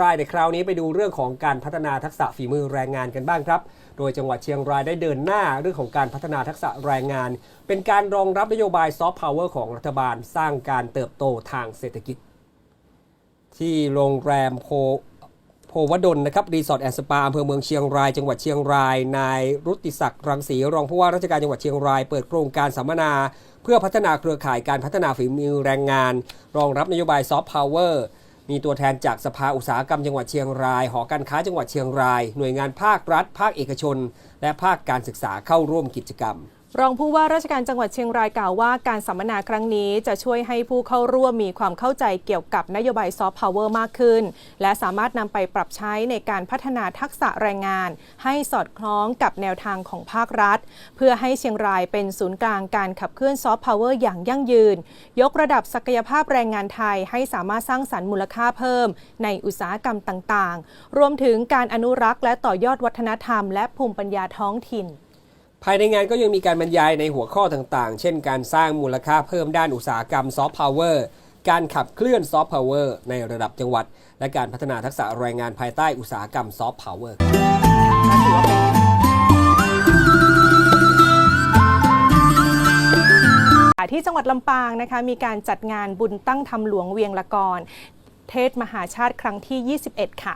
รายในคราวนี้ไปดูเรื่องของการพัฒนาทักษะฝีมือแรงงานกันบ้างครับ โดยจังหวัดเชียงรายได้เดินหน้าเรื่องของการพัฒนาทักษะแรงงาน เป็นการรองรับนโยบายซอฟต์พาวเวอร์ของรัฐบาลสร้างการเติบโตทางเศรษฐกิจ ที่โรงแรมโพโพวดลนะครับรีสอร์ทแอนด์สปาอำเภอเมืองเชียงราย จังหวัดเชียงราย นายรุติศักดิ์รังสีรองผู้ว่าราชการจังหวัดเชียงรายเปิดโครงการสัมมนา เพื่อพัฒนาเครือข่ายการพัฒนาฝีมือแรงงาน รองรับนโยบายซอฟต์พาวเวอร์ มีตัวแทนจากสภาอุตสาหกรรมจังหวัดเชียงราย หอการค้าจังหวัดเชียงราย หน่วยงานภาครัฐ ภาคเอกชน และภาคการศึกษาเข้าร่วมกิจกรรม รองผู้ว่าราชการจังหวัดเชียงรายกล่าวว่าการสัมมนาครั้งนี้จะช่วยให้ผู้เข้าร่วมมีความเข้าใจเกี่ยวกับนโยบายซอฟต์พาวเวอร์มากขึ้น และสามารถนำไปปรับใช้ในการพัฒนาทักษะแรงงาน ให้สอดคล้องกับแนวทางของภาครัฐ เพื่อให้เชียงรายเป็นศูนย์กลางการขับเคลื่อนซอฟต์พาวเวอร์อย่างยั่งยืน ยกระดับศักยภาพแรงงานไทยให้สามารถสร้างสรรค์มูลค่าเพิ่ม ในอุตสาหกรรมต่างๆ รวมถึงการอนุรักษ์และต่อยอดวัฒนธรรม และภูมิปัญญาท้องถิ่น ภายในงานก็ยังมีการบรรยายในหัวข้อต่างๆ เช่นการสร้างมูลค่าเพิ่มด้านอุตสาหกรรมซอฟต์พาวเวอร์การขับเคลื่อนซอฟต์พาวเวอร์ในระดับจังหวัด และการพัฒนาทักษะแรงงานภายใต้อุตสาหกรรมซอฟต์พาวเวอร์ที่จังหวัดลำปางนะคะมีการจัดงานบุญตั้งธรรมหลวงเวียงละกร เทศมหาชาติครั้งที่ 21 ค่ะ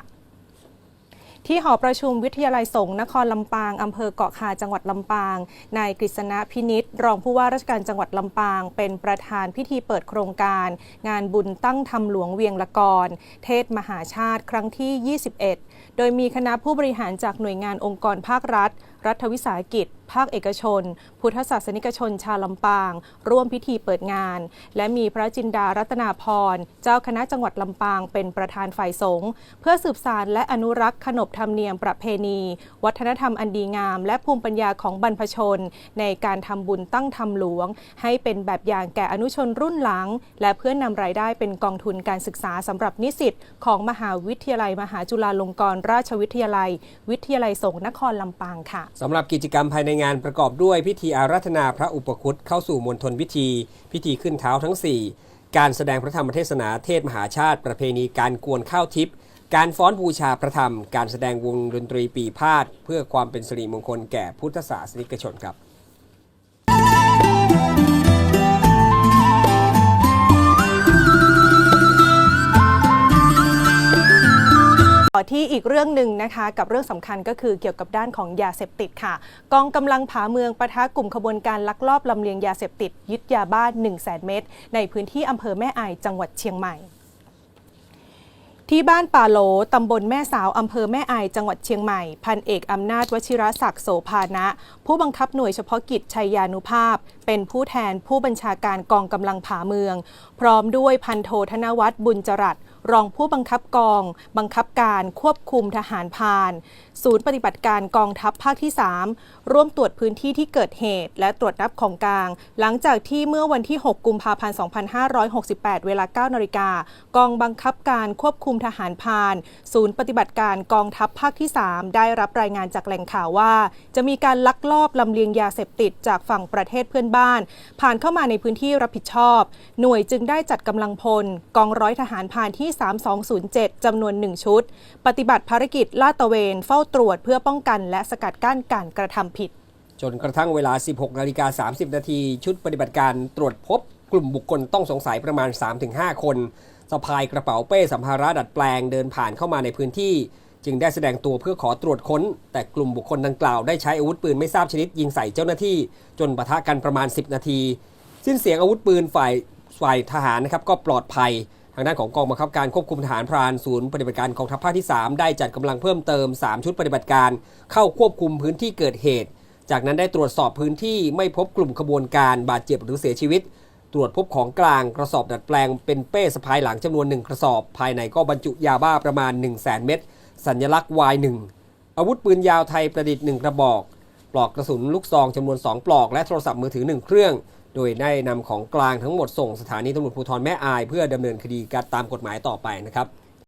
ที่หอประชุมวิทยาลัยสงฆ์นครลำปางอำเภอเกาะคาจังหวัดลำปาง นายกฤษณะพินิษรองผู้ว่าราชการจังหวัดลำปาง เป็นประธานพิธีเปิดโครงการ งานบุญตั้งทำหลวงเวียงละกรเทศมหาชาติครั้งที่ 21 โดยมีคณะผู้บริหารจากหน่วยงานองค์กรภาครัฐ รัฐวิสาหกิจ ภาคเอกชน พุทธศาสนิกชนชาวลำปาง ร่วมพิธีเปิดงาน และมีพระจินดารัตนาพร เจ้าคณะจังหวัดลำปางเป็นประธานฝ่ายสงฆ์เพื่อสืบสานและอนุรักษ์ขนบธรรมเนียมประเพณี วัฒนธรรมอันดีงาม และภูมิปัญญาของบรรพชน ในการทำบุญตั้งธรรมหลวง ให้เป็นแบบอย่างแก่อนุชนรุ่นหลัง และเพื่อนำรายได้เป็นกองทุนการศึกษาสำหรับนิสิตของมหาวิทยาลัย มหาจุฬาลงกรณราชวิทยาลัย วิทยาลัยสงฆ์นครลำปางค่ะสำหรับกิจกรรมภายในงานประกอบด้วยพิธีอาราธนาพระอุปคุตเข้าสู่มณฑลพิธี พิธีขึ้นเท้าทั้ง 4 การแสดงพระธรรมเทศนาเทศมหาชาติ ประเพณีการกวนข้าวทิพย์การฟ้อนบูชาพระธรรม การแสดงวงดนตรีปีพาดเพื่อความเป็นสิริมงคลแก่พุทธศาสนิกชนครับ ต่อที่อีกเรื่องหนึ่งนะคะ กับเรื่องสำคัญก็คือเกี่ยวกับด้านของยาเสพติดค่ะ กองกำลังผาเมืองปะทะกลุ่มขบวนการลักลอบลำเลียงยาเสพติด ยึดยาบ้าน1 0 0 0 0แเม็ดในพื้นที่อำเภอแม่อายจังหวัดเชียงใหม่ที่บ้านป่าโหล ตำบลแม่สาว อำเภอแม่อาย จังหวัดเชียงใหม่ พันเอกอำนาจวชิรศักดิ์โสภานะ ผู้บังคับหน่วยเฉพาะกิจชัยยานุภาพ เป็นผู้แทนผู้บัญชาการกองกำลังผาเมือง พร้อมด้วยพันโทธนวัฒน์บุญจรัส รองผู้บังคับกอง บังคับการควบคุมทหารพานศูนย์ปฏิบัติการกองทัพภาคที่ 3 ร่วมตรวจพื้นที่ที่เกิดเหตุ และตรวจนับของกลาง หลังจากที่เมื่อวันที่ 6 กุมภาพันธ์ 2568 เวลา 9 นาฬิกา กองบังคับการควบคุมทหารพาน ศูนย์ปฏิบัติการกองทัพภาคที่ 3 ได้รับรายงานจากแหล่งข่าวว่า จะมีการลักลอบลำเลียงยาเสพติดจากฝั่งประเทศเพื่อนบ้าน ผ่านเข้ามาในพื้นที่รับผิดชอบ หน่วยจึงได้จัดกำลังพล กองร้อยทหารพานที่3207 จำนวน 1 ชุด ปฏิบัติภารกิจลาดตระเวนเฝ้าตรวจเพื่อป้องกันและสกัดกั้นการกระทำผิด จนกระทั่งเวลา 16นาฬิกา30 นาทีชุดปฏิบัติการตรวจพบกลุ่มบุคคลต้องสงสัยประมาณ 3-5 คนสะพายกระเป๋าเป้สัมภาระดัดแปลงเดินผ่านเข้ามาในพื้นที่ จึงได้แสดงตัวเพื่อขอตรวจค้น แต่กลุ่มบุคคลดังกล่าวได้ใช้อาวุธปืนไม่ทราบชนิดยิงใส่เจ้าหน้าที่ จนปะทะกันประมาณ 10 นาที สิ้นเสียงอาวุธปืนฝ่ายฝ่ายทหารนะครับก็ปลอดภัยางด้านของกองบังคับการควบคุมทหารพรานศูนย์ปฏิบัติการกองทัพภาคที่ 3 ได้จัดกำลังเพิ่มเติม 3 ชุดปฏิบัติการ เข้าควบคุมพื้นที่เกิดเหตุ จากนั้นได้ตรวจสอบพื้นที่ไม่พบกลุ่มขบวนการบาดเจ็บหรือเสียชีวิต ตรวจพบของกลางกระสอบดัดแปลงเป็นเป้สะพายหลังจำนวนหนึ่งกระสอบ ภายในก็บรรจุยาบ้าประมาณ 1 0 0 0 0แเม็ดสัญลักษณ์ Y1 อาวุธปืนยาวไทยประดิษฐ์1กระบอก ปลอกกระสุนลูกซองจำนวน 2 ปลอกและโทรศัพท์มือถือ 1 เครื่อง โดยได้นำของกลางทั้งหมดส่งสถานีตำรวจภูธรแม่อาย เพื่อดำเนินคดีการตามกฎหมายต่อไปนะครับ